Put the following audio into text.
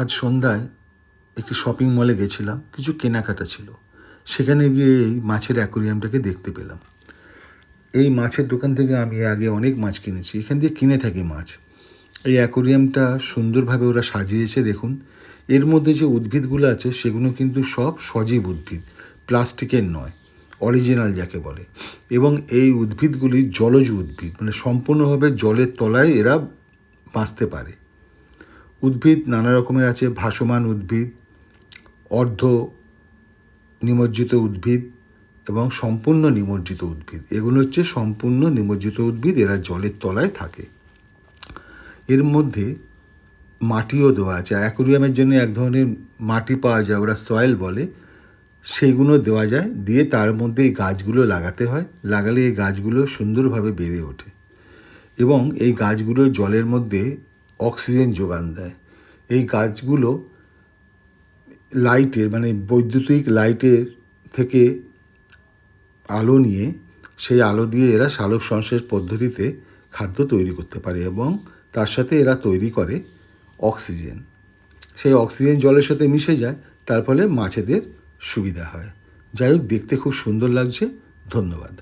আজ সন্ধ্যায় একটি শপিং মলে গেছিলাম, কিছু কেনাকাটা ছিল। সেখানে গিয়ে এই মাছের অ্যাকোরিয়ামটাকে দেখতে পেলাম। এই মাছের দোকান থেকে আমি আগে অনেক মাছ কিনেছি, এখান দিয়ে কিনে থাকি মাছ। এই অ্যাকোরিয়ামটা সুন্দরভাবে ওরা সাজিয়েছে, দেখুন। এর মধ্যে যে উদ্ভিদগুলো আছে, সেগুলো কিন্তু সব সজীব উদ্ভিদ, প্লাস্টিকের নয় অরিজিনাল যাকে বলে। এবং এই উদ্ভিদগুলি জলজ উদ্ভিদ মানে সম্পূর্ণভাবে জলের তলায় এরা বাঁচতে পারে। উদ্ভিদ নানা রকমের আছে, ভাসমান উদ্ভিদ, অর্ধ নিমজ্জিত উদ্ভিদ এবং সম্পূর্ণ নিমজ্জিত উদ্ভিদ। এগুলো হচ্ছে সম্পূর্ণ নিমজ্জিত উদ্ভিদ, এরা জলের তলায় থাকে। এর মধ্যে মাটিও দেওয়া আছে। অ্যাকোরিয়ামের জন্য এক ধরনের মাটি পাওয়া যায়, ওরা সয়েল বলে। সেইগুলো দেওয়া যায়, দিয়ে তার মধ্যে এই গাছগুলো লাগাতে হয়। লাগালে এই গাছগুলো সুন্দরভাবে বেড়ে ওঠে। এবং এই গাছগুলো জলের মধ্যে অক্সিজেন যোগান দেয়। এই গাছগুলো লাইটের মানে বৈদ্যুতিক লাইটের থেকে আলো নিয়ে, সেই আলো দিয়ে এরা সালোক সংশ্লেষ পদ্ধতিতে খাদ্য তৈরি করতে পারে এবং তার সাথে এরা তৈরি করে অক্সিজেন। সেই অক্সিজেন জলের সাথে মিশে যায়, তার ফলে মাছেদের সুবিধা হয়। যাই হোক, দেখতে খুব সুন্দর লাগছে। ধন্যবাদ।